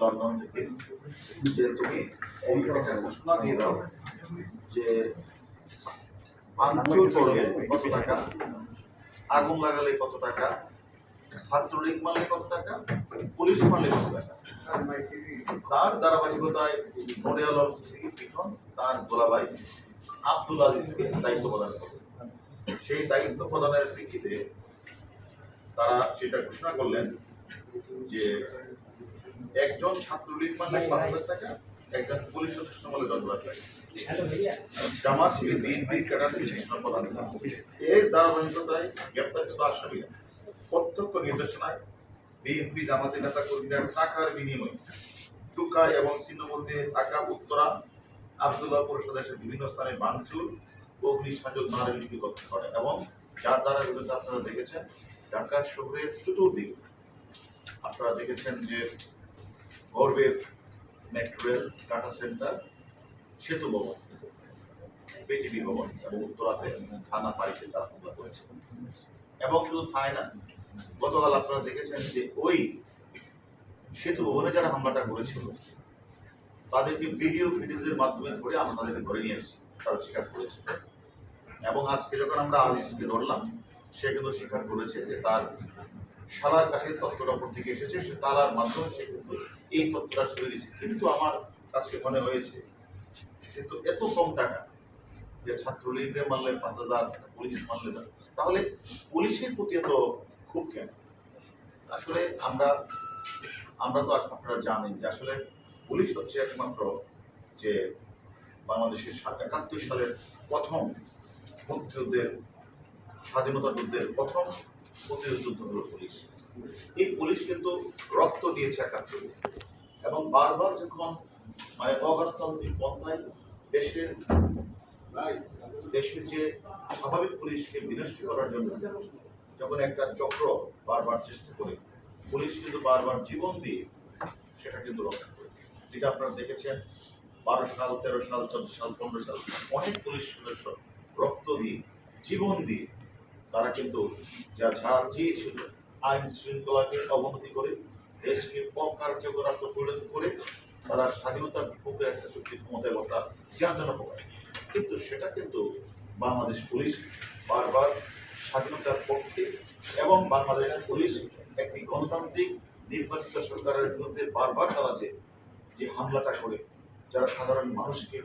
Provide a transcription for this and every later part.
London থেকে। যে তুমি একটা ঘোষণা দিয়ে দাও যে ভাঙচুর করলে কত টাকা, আগুন লাগালে কত টাকা, ছাত্রলীগ মারলে কত টাকা, পুলিশ মারলে কত টাকা। তার ধারাবাহিকতায় মনে আলম পিঠন তার গোলাবাই আব্দুল আজিজকে দায়িত্ব প্রদান করে। সেই দায়িত্ব প্রদানের প্রেক্ষিতে তারা সেটা ঘোষণা করলেন যে একজন ছাত্রলীগ মারলে পাঁচ হাজার টাকা একজন পুলিশ সদস্য মারলে দশ হাজার টাকা প্রত্যক্ষ নির্দেশনায় নেতা কর্মীরা টাকার বিনিময়ে টুকা এবং ছিন্নবন্দে টাকা উত্তরা আবদুল্লাহপুর সদস্যের বিভিন্ন স্থানে ভাঙচুর অগ্নি সংযোগ মারামারি করে এবং যার দ্বারা বিরুদ্ধে আপনারা দেখেছেন ঢাকা শহরের চতুর্দিকে। আপনারা দেখেছেন যে গর্বের মেট্রো টাটা সেন্টার সেতু ভবন বিটিভি ভবন এবং উত্তরাতে থানা বাড়িতে তারা হামলা করেছে। এবং শুধু থায় না, গতকাল আপনারা দেখেছেন যে ওই সেতু ভবনে যারা হামলাটা করেছিল, তাদেরকে ভিডিও ফুটেজের মাধ্যমে ধরে আমরা তাদেরকে ধরে নিয়ে এসেছি, তারা স্বীকার করেছে। এবং আজকে যখন আমরা আজিজকে ধরলাম, সে কিন্তু স্বীকার করেছে যে তার শালার কাছে তথ্যটা ওপর থেকে এসেছে, সে তালার মাধ্যমে সে কিন্তু এই তথ্যটা ছড়িয়ে দিয়েছে। কিন্তু আমার কাছে মনে হয়েছে সে তো এত কম টাকা যে ছাত্রলীগের মানলে পাঁচ হাজার পুলিশ মানলে তাহলে পুলিশের প্রতি এত খুব কেন? আসলে আমরা আমরা তো আপনারা জানেন যে আসলে পুলিশ হচ্ছে একমাত্র যে বাংলাদেশের একাত্তর সালের প্রথম মুক্তিযুদ্ধের, স্বাধীনতা যুদ্ধের প্রথম প্রতিরোধ হলো পুলিশ। এই পুলিশ কিন্তু রক্ত দিয়েছে একাত্তরে এবং বারবার যখন মানে অগণতান্ত্রিক পন্থায় দেশের দেশের যে স্বাভাবিক পুলিশকে বিনষ্ট করার জন্য যখন একটা চক্র বারবার চেষ্টা করে, পুলিশ কিন্তু বারবার জীবন দিয়ে সেটা কিন্তু রক্ষা করে। যেটা আপনারা দেখেছেন, বারো সাল, তেরো সাল, চোদ্দ সাল, পনেরো সাল, অনেক পুলিশ সদস্য রক্ত দিয়ে, জীবন দিয়ে তারা কিন্তু যা যা চেয়েছিল আইন শৃঙ্খলাকে অবনতি করে, দেশকে অকার্যকর রাষ্ট্র পরিণত করে, তারা স্বাধীনতার বিপক্ষে একটা শক্তি ক্ষমতায় বসা পারে কিন্তু সেটা কিন্তু বাংলাদেশ পুলিশ বারবার স্বাধীনতার পক্ষে এবং বাংলাদেশ পুলিশ একটি গণতান্ত্রিক নির্বাচিত সরকারের বিরুদ্ধে বারবার তারা যে যে হামলাটা করে, যারা সাধারণ মানুষকে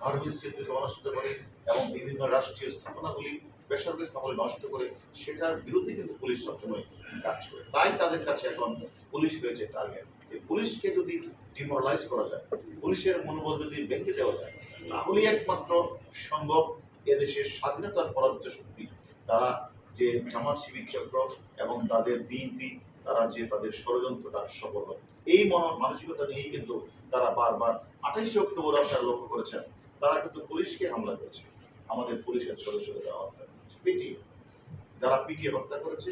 গার্মেন্টসের থেকে নষ্ট করে এবং বিভিন্ন রাষ্ট্রীয় স্থাপনাগুলি বেসরকারি স্থাপনা নষ্ট করে সেটার বিরুদ্ধে কিন্তু পুলিশ সবসময় কাজ করে। তাই তাদের কাছে এখন পুলিশ রয়েছে টার্গেট এই পুলিশকে যদি ডিমোরালাইজ করা যায়, পুলিশের মনোবল যদি ভেঙে দেওয়া যায়, তাহলেই একমাত্র সম্ভব এদেশের স্বাধীনতার পরাজ্য শক্তি। তারা যে জামাত শিবির চক্র এবং তাদের বিএনপি তারা যে তাদের ষড়যন্ত্রটা সফল হয়। এই মন মানসিকতা নিয়েই কিন্তু তারা বারবার আঠাইশে অক্টোবর আপনারা লক্ষ্য করেছেন, তারা কিন্তু পুলিশকে হামলা করেছে। আমাদের পুলিশের সদস্যদের করেছে পিটিয়ে যারা পিটিয়ে হত্যা করেছে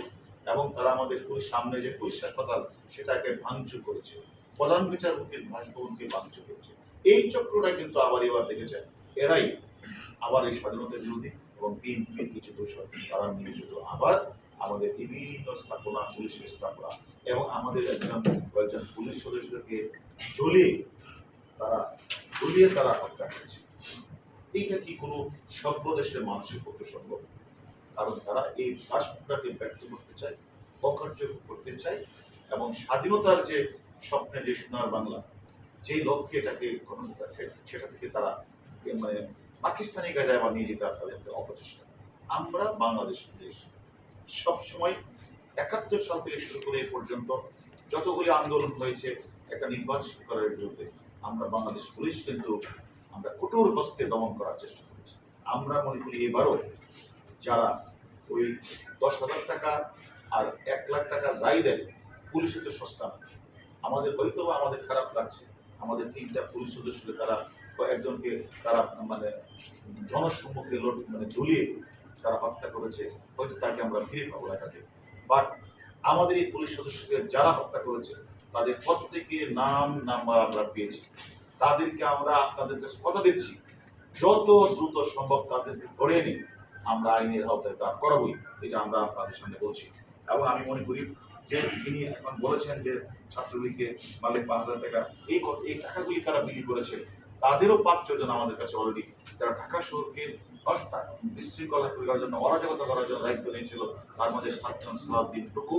এবং তারা আমাদের পুলিশ সামনে যে পুলিশ হাসপাতাল সেটাকে ভাঙচুর করেছে। প্রধান বিচারপতির বাসভবনকে ভাঙচুর করেছে। এই চক্রটা কিন্তু আবার এবার দেখেছেন, এরাই আবার এই স্বাধীনতার বিরোধী এবং বিএনপির কিছু দোষর তারা নিয়োজিত। আবার আমাদের বিভিন্ন স্থাপনা, পুলিশের স্থাপনা এবং আমাদের একজন, কয়েকজন পুলিশ সদস্যকে জ্বলিয়ে তারা জ্বলিয়ে তারা হত্যা করেছে। এইটা কি কোনো সভ্য দেশের মানুষের পক্ষে সম্ভব? কারণ তারা এই রাষ্ট্রটাকে ব্যক্ত করতে চায়, অকার্যকর করতে চায় এবং স্বাধীনতার যে স্বপ্নের যে সোনার বাংলা যে লক্ষ্যে এটাকে গঠন সেটা থেকে তারা মানে পাকিস্তানি গায়ে আবার নিয়ে যেতে তাদের একটা অপচেষ্টা। আমরা বাংলাদেশ দেশ, সবসময় একাত্তর সাল থেকে শুরু করে এ পর্যন্ত যতগুলি আন্দোলন হয়েছে, একটা নির্বাচন করার বিরুদ্ধে আমরা বাংলাদেশ পুলিশ কিন্তু আমরা কঠোর হস্তে দমন করার চেষ্টা করেছি। আমরা মনে করি এবারও যারা ওই দশ হাজার টাকা আর এক লাখ টাকা দায়ী দেয় পুলিশের তো সস্তা আমাদের হয়তো আমাদের খারাপ লাগছে। আমাদের তিনটা পুলিশ সদস্যকে তারা একজনকে তারা মানে জনসম্মুখে মানে ঝুলিয়ে তারা হত্যা করেছে, হয়তো তাকে আমরা ফিরে পাবো না তাকে। বাট আমাদের এই পুলিশ সদস্যকে যারা হত্যা করেছে, তাদের প্রত্যেকের নাম, নাম্বার আমরা পেয়েছি। তাদেরকে আমরা আপনাদের কাছে কথা দিচ্ছি। যত দ্রুত সম্ভব তাদেরকে ধরে এনে আমরা আইনের আওতায় তা করাবই, এটা আমরা আপনাদের সামনে বলছি। এবং আমি মনে করি যে তিনি এখন বলেছেন যে ছাত্রলীগকে মালিক পাঁচ হাজার টাকা, এই এই টাকাগুলি কারা বিক্রি করেছে, তাদেরও পাঁচ ছজন আমাদের কাছে অলরেডি যারা ঢাকা শহরকে নষ্ট বিশৃঙ্খলা করার জন্য, অরাজকতা করার জন্য দায়িত্ব নিয়েছিল, তার মধ্যে সাতজন সালাউদ্দিন টুকু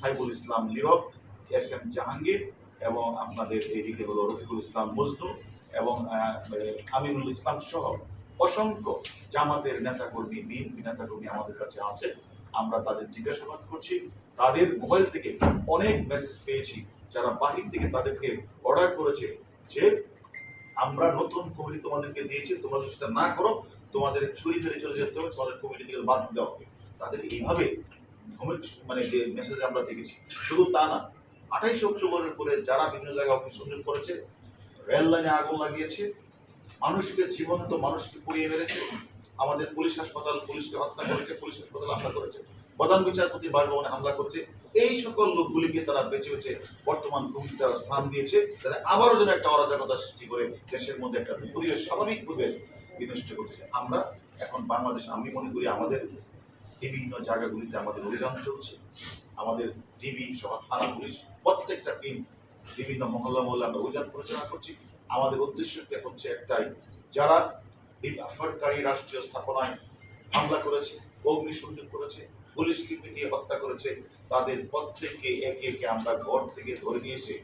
সাইফুল ইসলাম নীরব, এস এম জাহাঙ্গীর এবং আপনাদের এইদিকে হলো রফিকুল ইসলাম মজনু এবং আমিনুল ইসলাম সহ অসংখ্য জামাতের নেতাকর্মী, বিএনপি নেতাকর্মী আমাদের কাছে আছে আমরা তাদের জিজ্ঞাসাবাদ করছি। তাদের মোবাইল থেকে অনেক মেসেজ পেয়েছি। যারা বাহির থেকে তাদেরকে অর্ডার করেছে যে, আমরা নতুন কমিটি তোমাদেরকে দিয়েছি, তোমরা সেটা না করো, তোমাদের ছুরি ফেলে চলে যেতে হবে, তোমাদের কমিটি থেকে বাদ দেওয়া হবে। তাদের এইভাবে মানে যে মেসেজ আমরা দেখেছি, শুধু তা না, আঠাইশে অক্টোবরের পরে যারা বিভিন্ন জায়গায় অভিসংযোগ করেছে, রেল লাইনে আগুন লাগিয়েছে মানুষকে, জীবন্ত মানুষকে পুড়িয়ে মেরেছে। আমাদের পুলিশ হাসপাতাল, পুলিশকে হত্যা করেছে, পুলিশ হাসপাতাল হামলা করেছে। প্রধান বিচারপতি বাসভবনে হামলা করছে। এই সকল লোকগুলিকে তারা বেঁচে বেছে বর্তমান ভূমিতে তারা স্থান দিয়েছে। যাতে আবারও যেন একটা অরাজকতা সৃষ্টি করে দেশের মধ্যে একটা পরিবেশ স্বাভাবিক পরিবেশ বিনষ্ট করছে আমরা এখন বাংলাদেশ, আমি মনে করি আমাদের বিভিন্ন জায়গাগুলিতে আমাদের অভিযান চলছে। আমাদের ডিবি সহ থানা পুলিশ, প্রত্যেকটা টিম বিভিন্ন মহল্লা মহল্লা আমরা অভিযান পরিচালনা করছি। আমাদের উদ্দেশ্যটা হচ্ছে একটাই, যারা এই সরকারি রাষ্ট্রীয় স্থাপনায় হামলা করেছে অগ্নিসংযোগ করেছে, পুলিশকে পিটিয়ে হত্যা করেছে, তাদের প্রত্যেককে একে একে আমরা ঘর থেকে ধরে নিয়ে এসে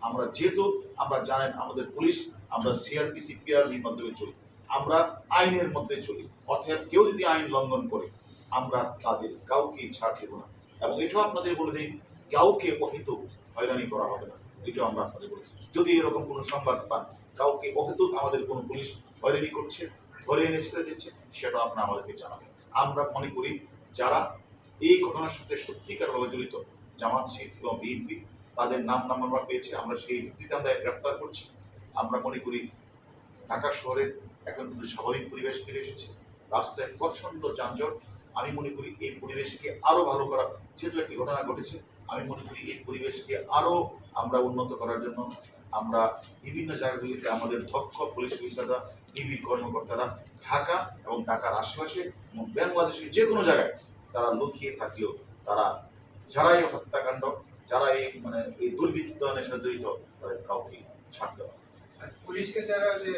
আমরা যেহেতু আমরা জানেন আমাদের পুলিশ, আমরা সিআরপিসি পিআরবির মাধ্যমে চলি। আমরা আইনের মধ্যে চলি। অর্থাৎ কেউ যদি আইন লঙ্ঘন করে, আমরা তাদের কাউকে ছাড় দেব না। এবং এটাও আপনাদের বলে দিই, কাউকে অহেতুক হয়রানি করা হবে না। এটাও আমরা আপনাদের বলেছি যদি এরকম কোনো সংবাদ পান, কাউকে অহেতুক আমাদের কোনো পুলিশ হয়রানি করছে, ধরে এনে ছেড়ে দিচ্ছে, সেটা আপনারা আমাদেরকে জানাবেন। আমরা মনে করি যারা এই ঘটনার সাথে সত্যিকারভাবে জড়িত, জামাত শিখ এবং বিএনপি, তাদের নাম নাম আমরা পেয়েছি, আমরা সেই ভিত্তিতে আমরা গ্রেপ্তার করছি। আমরা মনে করি ঢাকা শহরে এখন কিন্তু স্বাভাবিক পরিবেশ ফিরে এসেছে, রাস্তায় প্রচণ্ড যানজট। আমি মনে করি এই পরিবেশকে আরও ভালো করা, যেহেতু একটি ঘটনা ঘটেছে, আমি মনে করি এই পরিবেশকে আরও আমরা উন্নত করার জন্য আমরা বিভিন্ন জায়গাগুলিতে আমাদের দক্ষ পুলিশ অফিসাররা ইবি কর্মকর্তারা ঢাকা এবং ঢাকার আশেপাশে এবং বাংলাদেশের যে কোনো জায়গায় তারা লুকিয়ে থাকলেও তারা যারা এই হত্যাকাণ্ড যারা এই মানে এই দুর্বৃত্তায়নের সাথে জড়িত তাদের কাউকে ছাড়তে পারে পুলিশকে যারা যে